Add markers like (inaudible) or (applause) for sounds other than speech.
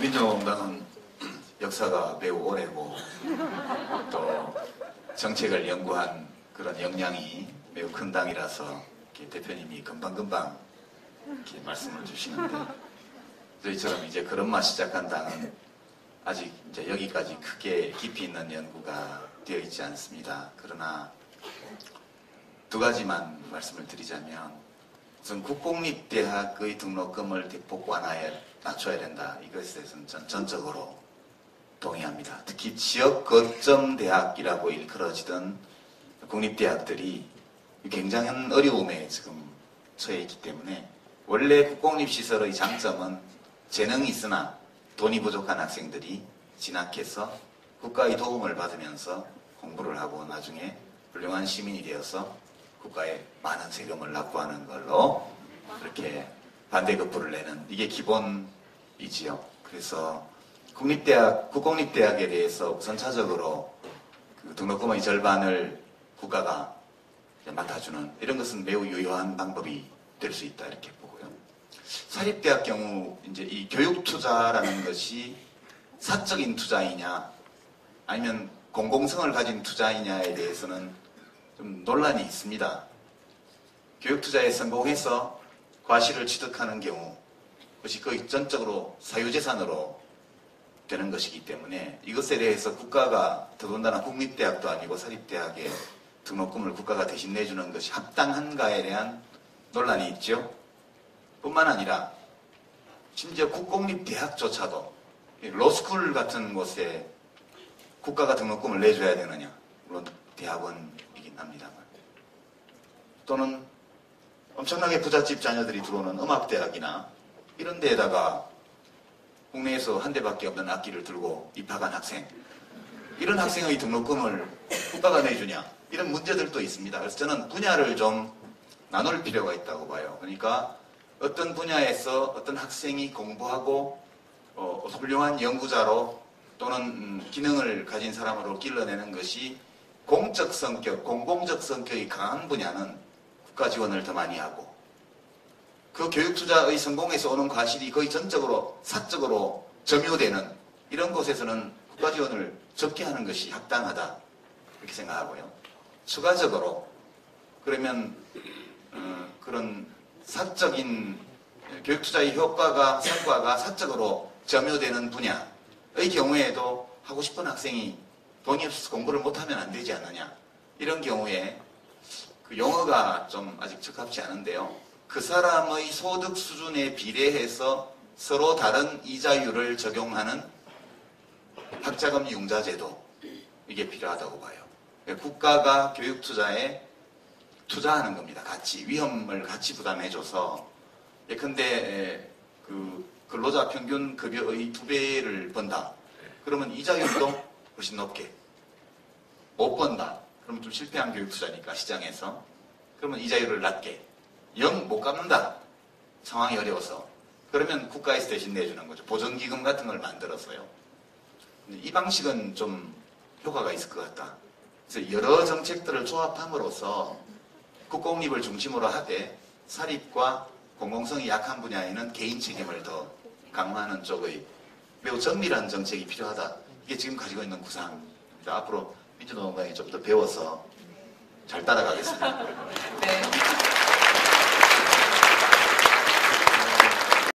민주노동당은 역사가 매우 오래고 또 정책을 연구한 그런 역량이 매우 큰 당이라서 대표님이 금방금방 이렇게 말씀을 주시는데 저희처럼 이제 걸음마 시작한 당은 아직 이제 여기까지 크게 깊이 있는 연구가 되어 있지 않습니다. 그러나 두 가지만 말씀을 드리자면 우선 국공립대학의 등록금을 대폭 완화해 낮춰야 된다. 이것에 대해서는 전 전적으로 동의합니다. 특히 지역 거점 대학이라고 일컬어지던 국립대학들이 굉장한 어려움에 지금 처해 있기 때문에 원래 국공립시설의 장점은 재능이 있으나 돈이 부족한 학생들이 진학해서 국가의 도움을 받으면서 공부를 하고 나중에 훌륭한 시민이 되어서 국가에 많은 세금을 납부하는 걸로 그렇게 반대급부를 내는 이게 기본이지요. 그래서 국립대학, 국공립대학에 대해서 우선차적으로 그 등록금의 절반을 국가가 맡아주는 이런 것은 매우 유효한 방법이 될 수 있다 이렇게 보고요. 사립대학 경우 이제 이 교육 투자라는 것이 사적인 투자이냐 아니면 공공성을 가진 투자이냐에 대해서는 좀 논란이 있습니다. 교육 투자에 성공해서 과실을 취득하는 경우 그것이 거의 전적으로 사유재산으로 되는 것이기 때문에 이것에 대해서 국가가 더군다나 국립대학도 아니고 사립대학에 등록금을 국가가 대신 내주는 것이 합당한가에 대한 논란이 있죠. 뿐만 아니라 심지어 국공립대학조차도 이 로스쿨 같은 곳에 국가가 등록금을 내줘야 되느냐 물론 대학원 이긴 합니다만 또는 엄청나게 부잣집 자녀들이 들어오는 음악대학이나 이런 데에다가 국내에서 한 대밖에 없는 악기를 들고 입학한 학생 이런 학생의 등록금을 국가가 내주냐 이런 문제들도 있습니다. 그래서 저는 분야를 좀 나눌 필요가 있다고 봐요. 그러니까 어떤 분야에서 어떤 학생이 공부하고 어, 훌륭한 연구자로 또는 음, 기능을 가진 사람으로 길러내는 것이 공적 성격, 공공적 성격이 강한 분야는 국가 지원을 더 많이 하고 그 교육 투자의 성공에서 오는 과실이 거의 전적으로 사적으로 점유되는 이런 곳에서는 국가 지원을 적게 하는 것이 합당하다 이렇게 생각하고요. 추가적으로 그러면 어, 그런 사적인 교육 투자의 효과가 성과가 사적으로 점유되는 분야의 경우에도 하고 싶은 학생이 돈이 없어서 공부를 못하면 안 되지 않느냐 이런 경우에 그 용어가 좀 아직 적합치 않은데요. 그 사람의 소득 수준에 비례해서 서로 다른 이자율을 적용하는 학자금 융자 제도 이게 필요하다고 봐요. 그러니까 국가가 교육 투자에 투자하는 겁니다. 같이 위험을 같이 부담해줘서 예컨대 그 근로자 평균 급여의 두 배를 번다. 그러면 이자율도 훨씬 높게 못 번다. 그러면 좀 실패한 교육 투자니까 시장에서 그러면 이자율을 낮게 영 못 갚는다. 상황이 어려워서 그러면 국가에서 대신 내주는 거죠. 보전기금 같은 걸 만들어서요. 이 방식은 좀 효과가 있을 것 같다. 그래서 여러 정책들을 조합함으로써 국공립을 중심으로 하되 사립과 공공성이 약한 분야에는 개인 책임을 더 강화하는 쪽의 매우 정밀한 정책이 필요하다. 이게 지금 가지고 있는 구상입니다. 앞으로 민주노동당이 좀 더 배워서 잘 따라가겠습니다. (laughs) 네.